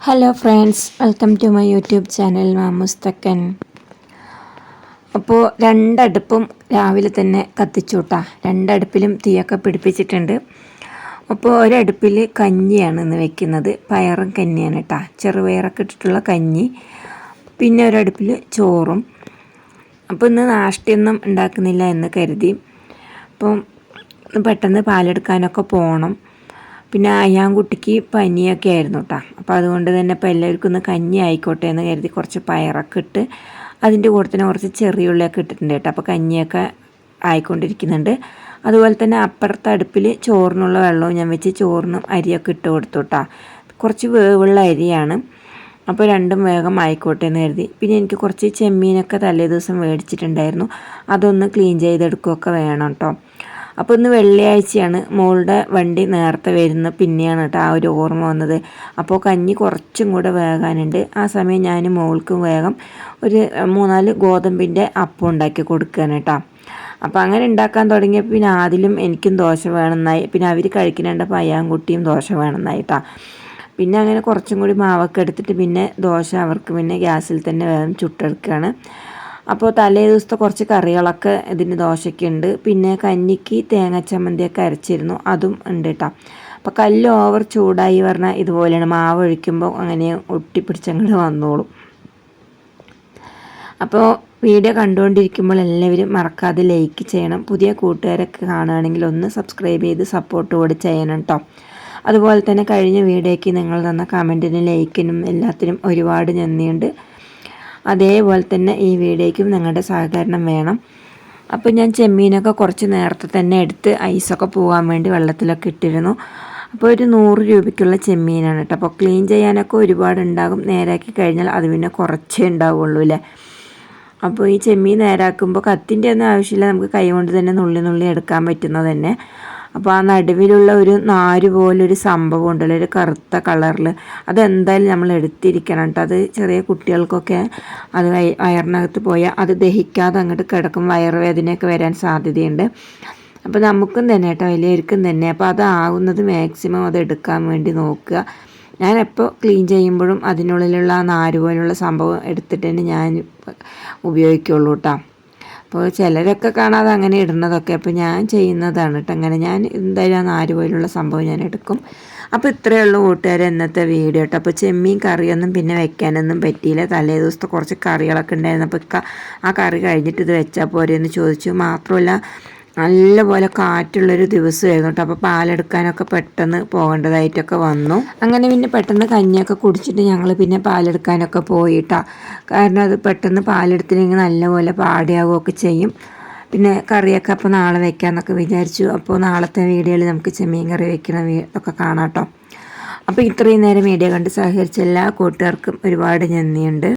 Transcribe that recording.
Hello friends welcome to my YouTube channel മാമുസ്തക്കൻ അപ്പോൾ രണ്ടടുപ്പും രാവിലെ തന്നെ കത്തിച്ചൂട്ടാ. രണ്ടടുപ്പിലും തീയൊക്കെ പിടിപ്പിച്ചിട്ടുണ്ട്. അപ്പോൾ ഒരടുപ്പിൽ കഞ്ഞിയാണ് ഇന്ന് വെക്കുന്നത്. പയറും കഞ്ഞിയാണ് കേട്ടാ. ചെറുപയറൊക്കെ ഇട്ടിട്ടുള്ള കഞ്ഞി. പിന്നെ ഒരടുപ്പിൽ ചോറും. അപ്പോൾ ഇന്ന് നാഷ്ടിയൊന്നും ഉണ്ടാക്കുന്നില്ല എന്ന് കരുതി. അപ്പം പെട്ടെന്ന് പാലെടുക്കാനൊക്കെ പോകണം പിന്നെ അയ്യാൻകുട്ടിക്ക് പനിയൊക്കെ ആയിരുന്നു കേട്ടോ അപ്പോൾ അതുകൊണ്ട് തന്നെ ഇപ്പോൾ എല്ലാവർക്കും ഒന്ന് കഞ്ഞി ആയിക്കോട്ടെ എന്ന് കരുതി കുറച്ച് പയറൊക്കെ ഇട്ട് അതിന്റെ കൂടെ തന്നെ കുറച്ച് ചെറിയുള്ളിയൊക്കെ ഇട്ടിട്ടുണ്ട് കേട്ടോ അപ്പോൾ കഞ്ഞിയൊക്കെ ആയിക്കൊണ്ടിരിക്കുന്നുണ്ട്. അതുപോലെ തന്നെ അപ്പുറത്തെ അടുപ്പിൽ ചോറിനുള്ള വെള്ളവും ഞാൻ വെച്ച് ചോറിനും അരിയൊക്കെ ഇട്ട് കൊടുത്തു കേട്ടോ കുറച്ച് വേവുള്ള അരിയാണ്. അപ്പോൾ രണ്ടും വേഗം ആയിക്കോട്ടെ എന്ന് കരുതി. പിന്നെ എനിക്ക് കുറച്ച് ചെമ്മീനൊക്കെ തലേ ദിവസം മേടിച്ചിട്ടുണ്ടായിരുന്നു. അതൊന്ന് ക്ലീൻ ചെയ്തെടുക്കുകയൊക്കെ വേണം കേട്ടോ അപ്പോൾ ഇന്ന് വെള്ളിയാഴ്ചയാണ് മോളുടെ വണ്ടി നേരത്തെ വരുന്ന പിന്നെയാണ് കേട്ടോ ആ ഒരു ഓർമ്മ വന്നത്. അപ്പോൾ കഞ്ഞി കുറച്ചും കൂടെ വേകാനുണ്ട്. ആ സമയം ഞാൻ മോൾക്ക് വേഗം ഒരു മൂന്നാൽ ഗോതമ്പിന്റെ അപ്പം ഉണ്ടാക്കി കൊടുക്കുകയാണ് കേട്ടോ. അപ്പോൾ അങ്ങനെ ഉണ്ടാക്കാൻ തുടങ്ങിയപ്പോൾ പിന്നെ ആദ്യം എനിക്കും ദോശ വേണമെന്നായി. പിന്നെ അവർ കഴിക്കുന്നുണ്ടപ്പോൾ അയ്യാൻകുട്ടിയും ദോശ വേണമെന്നായി കേട്ടോ പിന്നെ അങ്ങനെ കുറച്ചും കൂടി മാവൊക്കെ എടുത്തിട്ട് പിന്നെ ദോശ അവർക്ക് പിന്നെ ഗ്യാസിൽ തന്നെ വേഗം ചുട്ടെടുക്കുകയാണ് അപ്പോൾ തലേ ദിവസത്തെ കുറച്ച് കറികളൊക്കെ ഇതിന് ദോശയ്ക്കുണ്ട്. പിന്നെ കഞ്ഞിക്ക് തേങ്ങ ചമ്മന്തിയൊക്കെ അരച്ചിരുന്നു. അതും ഉണ്ട് കേട്ടോ അപ്പോൾ കല്ല് ഓവർ ചൂടായി പറഞ്ഞാൽ ഇതുപോലെയാണ്. മാവ് ഒഴിക്കുമ്പോൾ അങ്ങനെ ഒട്ടിപ്പിടിച്ചങ്ങോട്ട് വന്നോളും. അപ്പോൾ വീഡിയോ കണ്ടുകൊണ്ടിരിക്കുമ്പോൾ എല്ലാവരും മറക്കാതെ ലൈക്ക് ചെയ്യണം. പുതിയ കൂട്ടുകാരൊക്കെ കാണുകയാണെങ്കിൽ ഒന്ന് സബ്സ്ക്രൈബ് ചെയ്ത് സപ്പോർട്ട് കൂടി ചെയ്യണം കേട്ടോ അതുപോലെ തന്നെ കഴിഞ്ഞ വീഡിയോയ്ക്ക് നിങ്ങൾ തന്ന കമന്റിനും ലൈക്കിനും എല്ലാത്തിനും ഒരുപാട് നന്ദിയുണ്ട്. അതേപോലെ തന്നെ ഈ വീഡിയോയ്ക്കും നിങ്ങളുടെ സഹകരണം വേണം. അപ്പോൾ ഞാൻ ചെമ്മീനൊക്കെ കുറച്ച് നേരത്തെ തന്നെ എടുത്ത് ഐസൊക്കെ പോകാൻ വേണ്ടി വെള്ളത്തിലൊക്കെ ഇട്ടിരുന്നു. അപ്പോൾ ഒരു നൂറ് രൂപയ്ക്കുള്ള ചെമ്മീനാണ് കേട്ടോ. അപ്പോൾ ക്ലീൻ ചെയ്യാനൊക്കെ ഒരുപാട് ഉണ്ടാകും നേരാക്കി കഴിഞ്ഞാൽ അത് പിന്നെ കുറച്ചേ ഉണ്ടാവുള്ളൂ അല്ലേ? അപ്പോൾ ഈ ചെമ്മീൻ നേരാക്കുമ്പോൾ കത്തിന്റെ ഒന്നും ആവശ്യമില്ല. നമുക്ക് കൈ കൊണ്ട് തന്നെ നുള്ളി നുള്ളി എടുക്കാൻ പറ്റുന്നത് തന്നെ. അപ്പോൾ ആ നടുവിലുള്ള ഒരു നാര് പോലൊരു സംഭവം ഉണ്ടല്ലോ ഒരു കറുത്ത കളറിൽ അതെന്തായാലും നമ്മൾ എടുത്തിരിക്കണം കേട്ടോ അത് ചെറിയ കുട്ടികൾക്കൊക്കെ അത് വയറിനകത്ത് പോയാൽ അത് ദഹിക്കാതെ അങ്ങോട്ട് കിടക്കും വയറുവേദനയൊക്കെ വരാൻ സാധ്യതയുണ്ട്. അപ്പോൾ നമുക്കും തന്നെ കേട്ടോ വലിയവർക്കും തന്നെ. അപ്പോൾ അതാവുന്നത് മാക്സിമം അത് എടുക്കാൻ വേണ്ടി നോക്കുക. ഞാൻ എപ്പോൾ ക്ലീൻ ചെയ്യുമ്പോഴും അതിനുള്ളിലുള്ള ആ നാര് പോലുള്ള സംഭവം എടുത്തിട്ട് തന്നെ ഞാൻ ഉപയോഗിക്കുള്ളൂ കേട്ടോ അപ്പോൾ ചിലരൊക്കെ കാണാതെ അങ്ങനെ ഇടുന്നതൊക്കെ. അപ്പോൾ ഞാൻ ചെയ്യുന്നതാണ് കേട്ടോ അങ്ങനെ. ഞാൻ എന്തായാലും നാല് പോലുള്ള സംഭവം ഞാൻ എടുക്കും. അപ്പോൾ ഇത്രയേ ഉള്ളൂ കൂട്ടുകാർ ഇന്നത്തെ വീഡിയോ കേട്ടോ. അപ്പോൾ ചെമ്മീൻ കറിയൊന്നും പിന്നെ വെക്കാനൊന്നും പറ്റിയില്ല. തലേ ദിവസത്തെ കുറച്ച് കറികളൊക്കെ ഉണ്ടായിരുന്നു. അപ്പോൾ ആ കറി കഴിഞ്ഞിട്ട് ഇത് വെച്ചാൽ പോരെ എന്ന് ചോദിച്ചു. മാത്രമല്ല നല്ലപോലെ കാറ്റുള്ളൊരു ദിവസമായിരുന്നു കേട്ടോ. അപ്പോൾ പാലെടുക്കാനൊക്കെ പെട്ടെന്ന് പോകേണ്ടതായിട്ടൊക്കെ വന്നു. അങ്ങനെ പിന്നെ പെട്ടെന്ന് കഞ്ഞിയൊക്കെ കുടിച്ചിട്ട് ഞങ്ങൾ പിന്നെ പാലെടുക്കാനൊക്കെ പോയിട്ടാ. കാരണം അത് പെട്ടെന്ന് പാലെടുത്തില്ലെങ്കിൽ നല്ലപോലെ പാടിയാവുകയൊക്കെ ചെയ്യും. പിന്നെ കറിയൊക്കെ അപ്പോൾ നാളെ വെക്കാമെന്നൊക്കെ വിചാരിച്ചു. അപ്പോൾ നാളത്തെ വീഡിയോയിൽ നമുക്ക് ചെമ്മീൻ കറി വെക്കണ ഒക്കെ കാണാം കേട്ടോ. അപ്പോൾ ഇത്രയും നേരം വീഡിയോ കണ്ട് സഹകരിച്ച എല്ലാ കൂട്ടുകാർക്കും ഒരുപാട് നന്ദിയുണ്ട്.